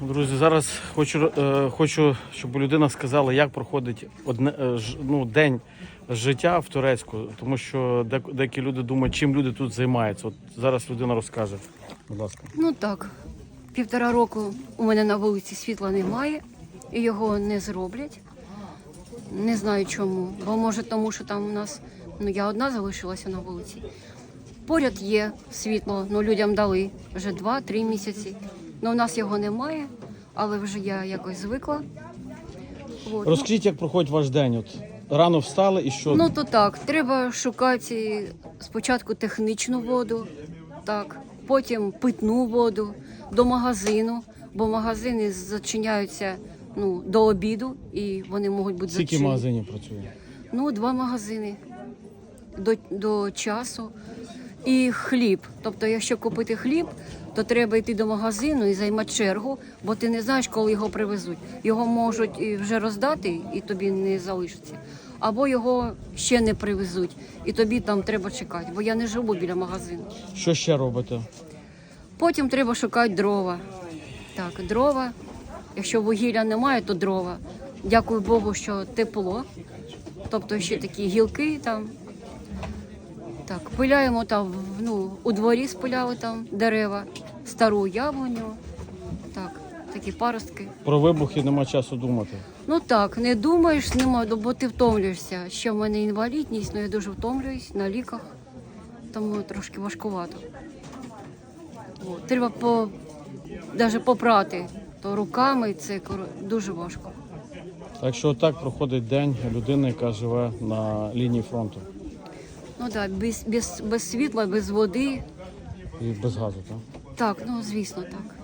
Друзі, зараз хочу, е, хочу, щоб людина сказала, як проходить одне, е, ж- ну, день життя в Турецьку, тому що дек- деякі люди думають, чим люди тут займаються. От зараз людина розкаже. Будь ласка. Ну так, півтора року у мене на вулиці світла немає, і його не зроблять. Не знаю чому. Бо може тому, що там у нас ну я одна залишилася на вулиці. Поряд є світло, ну людям дали вже 2-3 місяці. Ну у нас його немає, але вже я якось звикла. От. Розкажіть, як проходить ваш день. От рано встали і що? Ну то так, треба шукати спочатку технічну воду, так, потім питну воду до магазину, бо магазини зачиняються ну, до обіду і вони можуть бути Скільки зачинені. магазинів працює? Ну, два магазини до, до часу. І хліб. Тобто, якщо купити хліб, то треба йти до магазину і займати чергу, бо ти не знаєш, коли його привезуть. Його можуть вже роздати, і тобі не залишиться. Або його ще не привезуть, і тобі там треба чекати, бо я не живу біля магазину. Що ще робите? Потім треба шукати дрова. Так, дрова. Якщо вугілля немає, то дрова. Дякую Богу, що тепло. Тобто ще такі гілки там. Так, пиляємо там, ну, у дворі спиляли там дерева, стару яблуню. Так, такі паростки. Про вибухи нема часу думати. Ну так, не думаєш, нема, бо ти втомлюєшся. Ще в мене інвалідність, але я дуже втомлююсь на ліках, тому трошки важкувато. От, треба по, навіть попрати, то руками це дуже важко. Так що так проходить день людини, яка живе на лінії фронту Ну так, без, без, без світла, без води. і без газу. Так? Так, ну звісно, так.